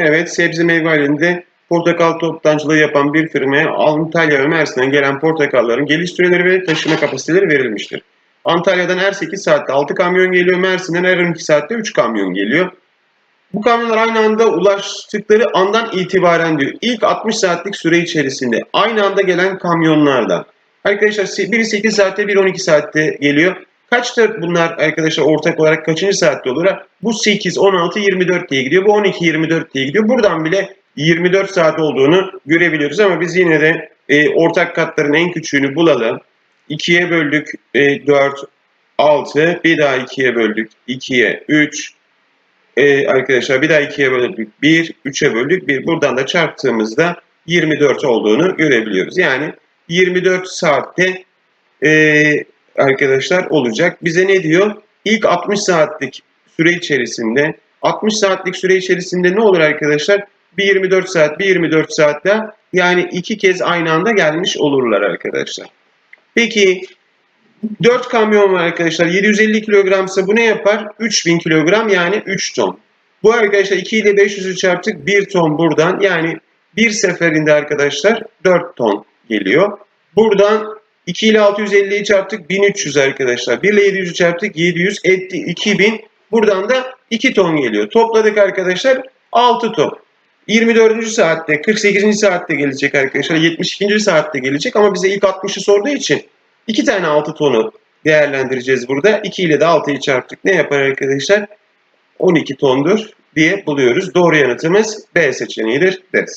Evet, sebze meyve halinde portakal toptancılığı yapan bir firmaya Antalya ve Mersin'den gelen portakalların geliş süreleri ve taşıma kapasiteleri verilmiştir. Antalya'dan her 8 saatte 6 kamyon geliyor, Mersin'den her 12 saatte 3 kamyon geliyor. Bu kamyonlar aynı anda ulaştıkları andan itibaren diyor. İlk 60 saatlik süre içerisinde aynı anda gelen kamyonlardan. Arkadaşlar biri 8 saatte, biri 12 saatte geliyor. Kaçta bunlar arkadaşlar ortak olarak kaçıncı saatte olur? Bu 8, 16, 24 diye gidiyor. Bu 12, 24 diye gidiyor. Buradan bile 24 saat olduğunu görebiliyoruz ama biz yine de e, ortak katların en küçüğünü bulalım. 2'ye böldük e, 4, 6, bir daha 2'ye böldük 2'ye 3, e, arkadaşlar bir daha 2'ye böldük 1, 3'e böldük 1. Buradan da çarptığımızda 24 olduğunu görebiliyoruz. Yani 24 saatte e, arkadaşlar olacak. Bize ne diyor? İlk 60 saatlik süre içerisinde 60 saatlik süre içerisinde ne olur arkadaşlar? Bir 24 saat, bir 24 saatte yani iki kez aynı anda gelmiş olurlar arkadaşlar. Peki 4 kamyon var arkadaşlar. 750 kilogramsa bu ne yapar? 3000 kilogram yani 3 ton. Bu arkadaşlar 2 ile 500'ü çarptık 1 ton buradan. Yani bir seferinde arkadaşlar 4 ton geliyor. Buradan 2 ile 650'yi çarptık 1300 arkadaşlar. 1 ile 700'ü çarptık 700 etti 2000. Buradan da 2 ton geliyor. Topladık arkadaşlar 6 ton. 24. saatte 48. saatte gelecek arkadaşlar. 72. saatte gelecek ama bize ilk 60'ı sorduğu için 2 tane 6 tonu değerlendireceğiz burada. 2 ile de 6'yı çarptık. Ne yapar arkadaşlar? 12 tondur diye buluyoruz. Doğru yanıtımız B seçeneğidir deriz.